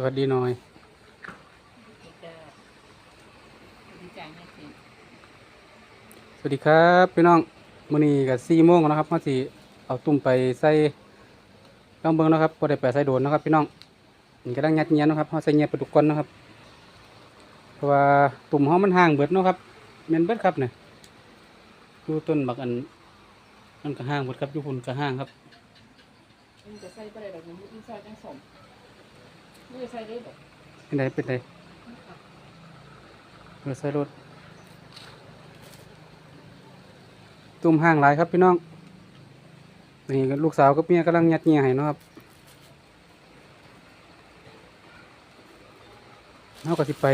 สวัสดีหน่อย สวัสดีครับพี่น้องมื้อนี้ก็4โมงแล้วนะครับเฮาสิเอาตุ่มไปใส่ลองเบิ่งนะครับบ่ได้ไปใส่โดนนะครับ พี่น้องมันกำลังยัดเยียนนะครับเฮาใส่เงียบไปทุกคนนะครับ เพราะว่าตุ่มเฮามันห่างเบิดเนาะครับแม่นเบิดครับเนี่ยอยู่ต้นบักอันมันก็ห่างเบิดครับอยู่พุ่นก็ห่างครับมันจะใส่ไปได้แบบนี้มันใส่จังสม ไม่ได้ใส่ได้แบบเป็นไดเป็นไดเปิดใส่รถตุ่มห่างหลายครับพี่น้อง นี่ก็ลูกสาวกับเมียกำลังยัดเยียให้เนาะครับเราก็สิไป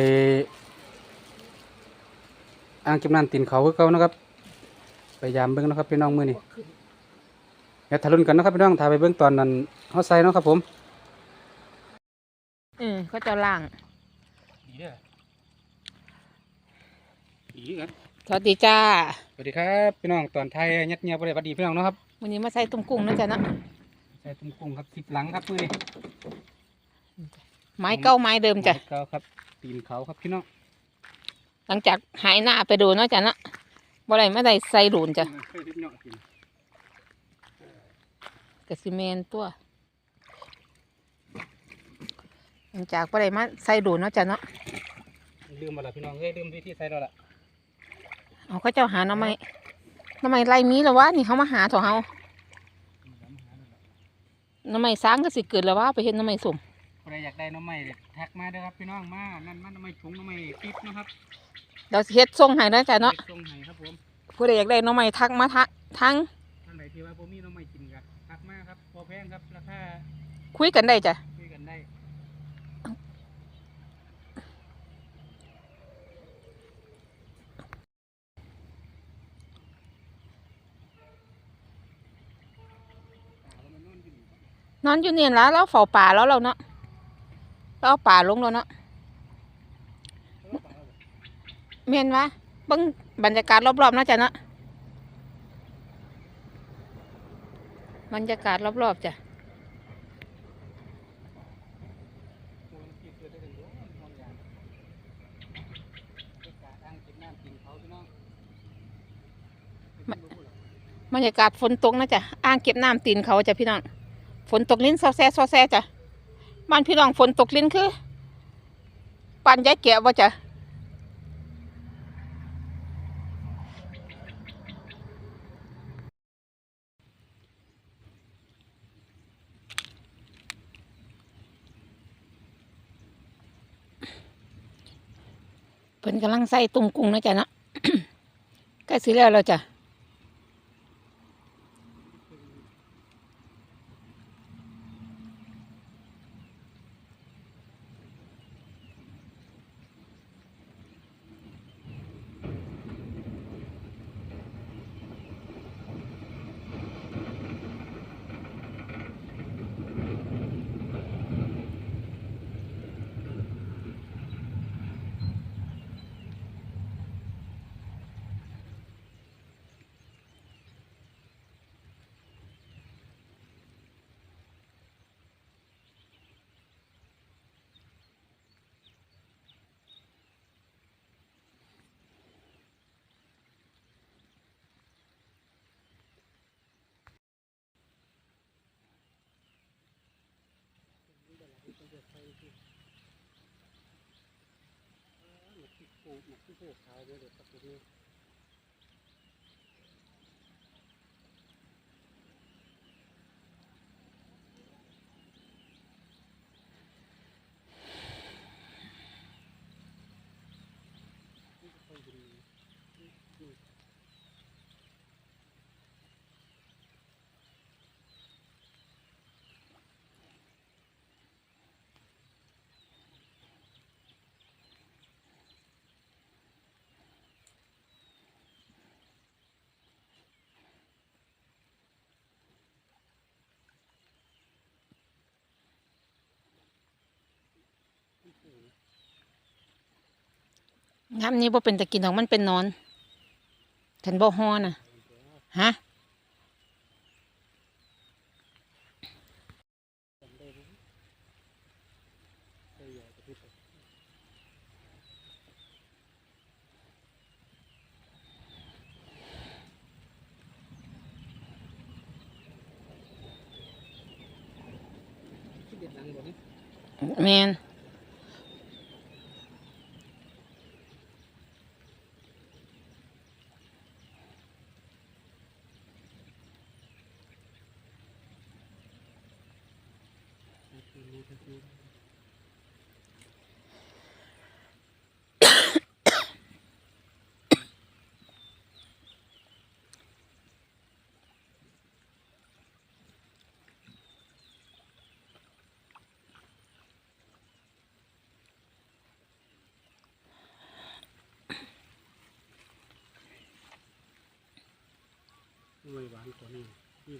อ่างเก็บน้ำตีนเขาคือเก่านะครับ ไปยามเบิ้งนะครับพี่น้องมือนี่พวกขึ้นอย่าทะลุนกันนะครับพี่น้องถ่ายไปเบิ้งตอนนั้นเขาใส่เนาะครับผม เออเขาจะล่าง ดีเด้อดีกันสวัสดีจ้าสวัสดีครับพี่น้องตอนไทยยัดเงียบไปเลยสวัสดีพี่น้องเนาะครับวันนี้มาใส่ตุ้มกุ้งนะจ๊ะเนาะใส่ตุ้มกุ้งครับสิบหลังครับมือนี้ไม้เก้าไม้เดิมจ้ะเก้าครับตีนเขาครับพี่น้องหลังจากหายหน้าไปดูเนาะจ้ะเนาะบ่ได้ไม่ได้ใส่หลุนจ้ะเคยพี่น้องกินกระซิเมนตัว หลังจากบ่ได้มาใส่หลุนเนาะจ้ะเนาะลืมมาละพี่น้องเฮ้ยลืมวิธีใส่แล้วล่ะเอาเขาเจ้าหาหน่อไม้หน่อไม้ไรมีแล้ววะนี่เขามาหาเถอะเฮาหน่อไม้สร้างก็สิเกิดแล้ววะไปเห็นหน่อไม้สมใครอยากได้น้องใหม่ทักมาเด้อครับพี่น้องมานั่นมันน้องใหม่ถุงน้องใหม่ปิ๊บนะครับเดี๋ยวสิเฮ็ดส่งให้นะจ้ะเนาะส่งให้ครับผมผู้ใดอยากได้หน่อไม้ทักมาทะทั้งท่านใดที่ว่าผมมีน้องใหม่กินกันทักมาครับพอแพงครับราคาคุยกันได้จ้ะ คุยกันได้ นอนอยู่เนี่ยแล้วเราเฝ้าป่าแล้วเราเนาะเราเอาป่าลงแล้วเนาะเมียนวะเบิ่งบรรยากาศรอบๆนะจ้ะเนาะบรรยากาศรอบๆจ้ะบรรยากาศฝนตกนะจ้ะอ่างเก็บน้ำตีนเขาจ้ะพี่น้อง นตกลิ้นซอแซซอแซจ้ะบ้านพี่น้องฝนตกลิ้นคือปานยายแกะว่าจ้ะเพิ่นกำลังใส่ตุ่มกุ้งนะจ๊ะนะใกล้สิแล้วแล้วจ้ะ น้ำนี้บ่เป็นตะกินหรอกมันเป็น น้ำนี้ว่าเป็นตะกินของมันเป็นนอนฉันบ่ฮอน่ะ ฮะแมน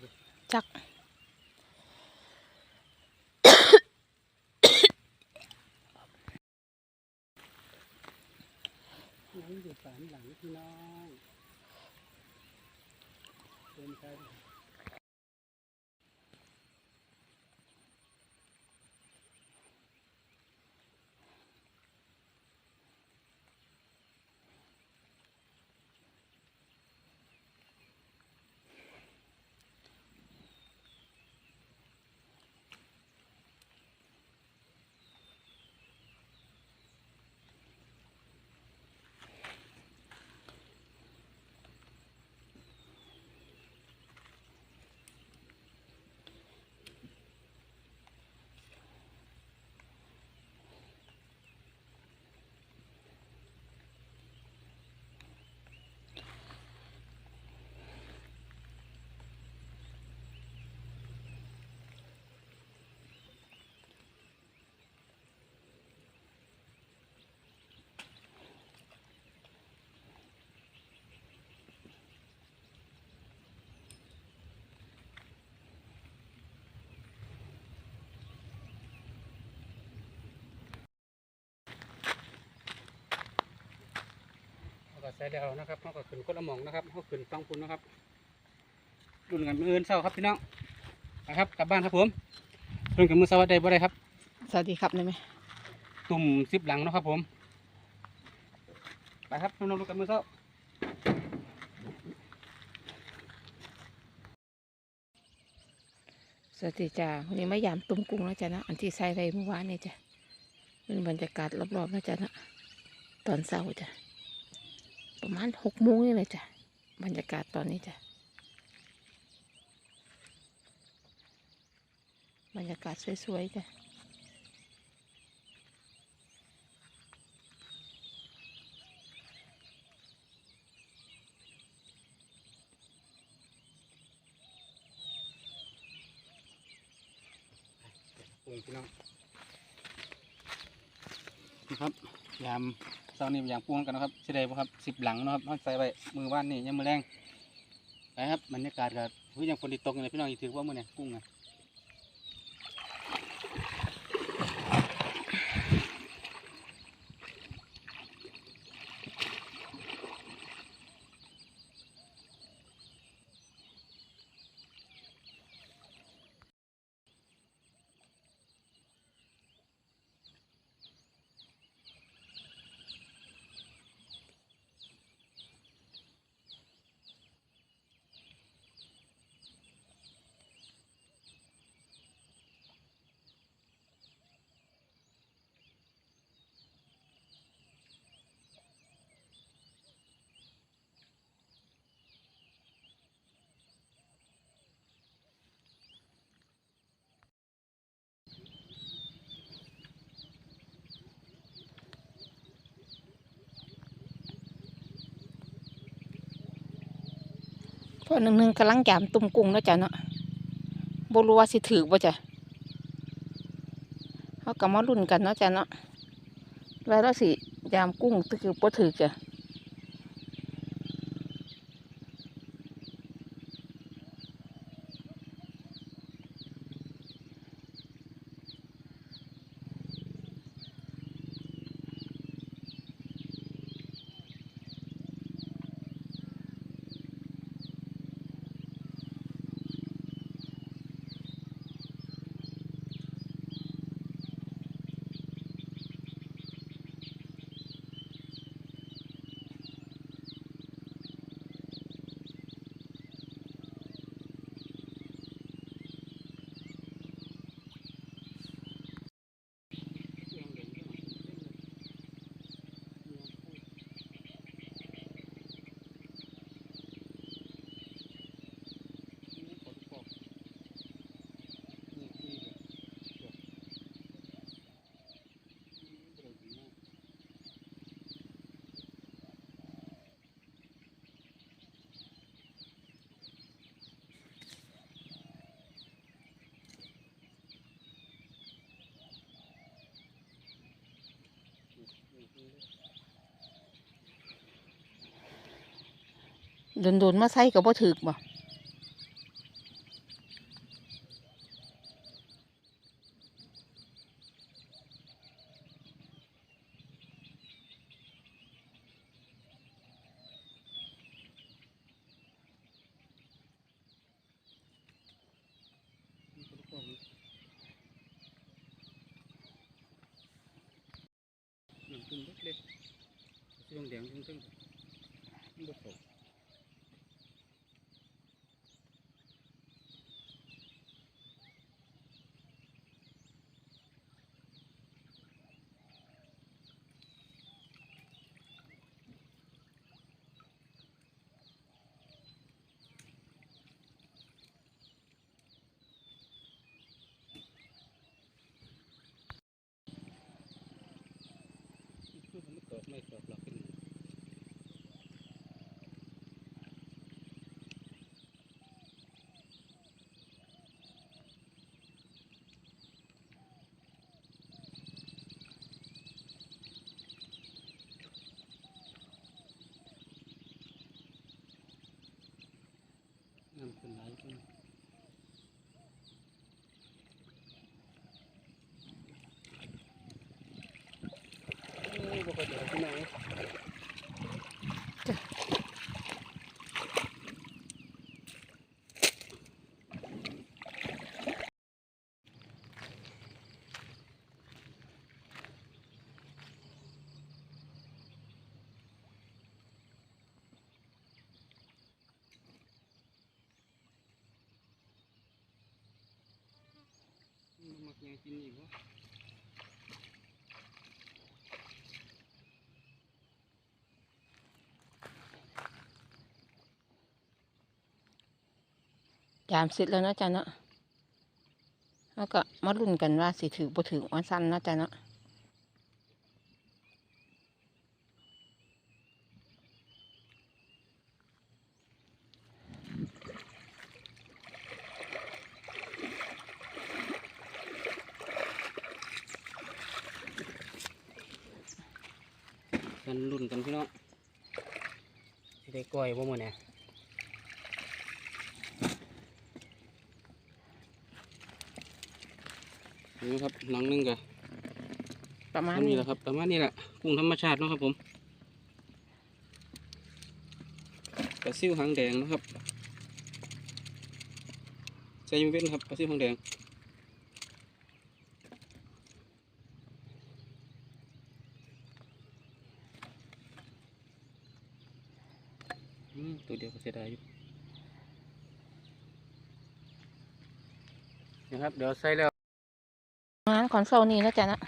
แบบจักนั่ง สามหลังพี่น้องเดินไป ก็ใส่แล้วนะครับเขาก็ขึ้นคนละหมองนะครับเขาขึ้นฟังคุณนะครับรุ่นกันมืออื่นเศร้าครับพี่น้องนะครับกลับบ้านครับผมรุ่นกันมือเศร้าได้บ่ได้ครับ สวัสดีครับได้ไหมตุ่มซิบหลังเนาะครับผมไปครับน้องๆรุ่นกันมือเศร้าสวัสดีจ้าวันนี้มายามตุ้มกุ้งแล้วจ้ะนะอันที่ใส่ไว้เมื่อวานนี่จ้ะเป็นบรรยากาศรอบๆแล้วจ้ะนะตอนเช้าจ้ะ ประมาณหกโมงนี่เลยจ้ะ บรรยากาศตอนนี้จ้ะ บรรยากาศสวยๆจ้ะปรุงพี่น้องนะครับยาม เสานี้ยางปรุงกันนะครับเฉลยบ่ครับสิบหลังนะครับเขาใส่ไปมือว่านนี่ยังมือแรงไปครับบรรยากาศก็เฮ้ยยังฝนติดตกอยู่เลยพี่น้องอีกถือว่ามือเนี่ยกุ้งอะ อหนึ่งหนึ่งกำลังยามตุ้มกุ้งเนาะจ้ะเนาะบรัวสิถือบ่จ้ะเขากำมาลุ่นกันเนาะจ้ะเนาะแล้วเราสิยามกุ้งตือบ่ถือจ้ะ โดนโดนมาใส่ก็บ่ถึกบ่ตุ่มเล็กๆสีแดงตึงๆมันบ่ตก คือมัน ไม่เกิดหรอกเป็นน้ำเป็นไหลเป็นโอ้ยบ่ค่อยเดือดที่ไหน มันมัก ยังกินอีกวะยามเสร็จแล้วนะจ๊ะเนาะแล้วก็มาลุ้นกันว่าสิถือบ่ถือวันสั้นนะจ๊ะเนาะ กันรุ่นกันพี่น้องสิได้ก้อยบ่มื้อนี้นี่ครับหนังนึงกะประมาณนี้แหละครับ ประมาณนี้แหละกุ้งธรรมชาตินะครับผมปลาซิวหางแดงนะครับใส่ยงเว้นครับปลาซิวหางแดง ตัวเดียวก็เสียดายอยู่นะครับ เดี๋ยวใส่แล้วงานขอนเสาร์นี้เนาะจ้ะเนาะ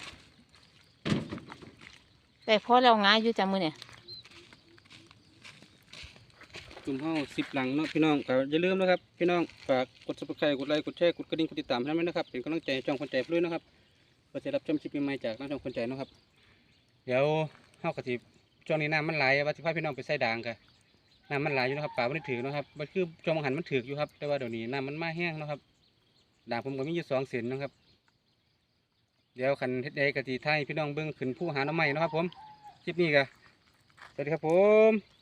แต่พอแล้วง่ายอยู่จ้ะมื้อเนี่ยกลุ่มเฮาสิบหลังเนาะพี่น้องก็อย่าลืมนะครับ พี่น้องฝากกด subscribe กดไลค์กดแชร์กดกระดิ่งกดติดตามให้ด้วยนะครับ เป็นกำลังใจให้ช่องคนใจด้วยนะครับเพื่อจะรับชมคลิปใหม่ๆจากน้องช่องคนใจเนาะครับ เดี๋ยวเฮาก็สิช่วงนี้น้ำมันไหลว่าสิพาพี่น้องไปใส่ด่างกัน น้ำมันไหลอยู่นะครับป่าบ่ได้ถือนะครับมันคือจอมหันมันถืออยู่ครับ แต่ว่าเดี๋ยวนี้น้ำมันมาแห้งนะครับด่างผมก็มีอยู่สองเส้นนะครับ เดี๋ยวคันเฮ็ดใดกะตีไทยพี่น้องเบิ่งขึ้นผู้หาน้ำใหม่นะครับ ผมคลิปนี้ก็สวัสดีครับผม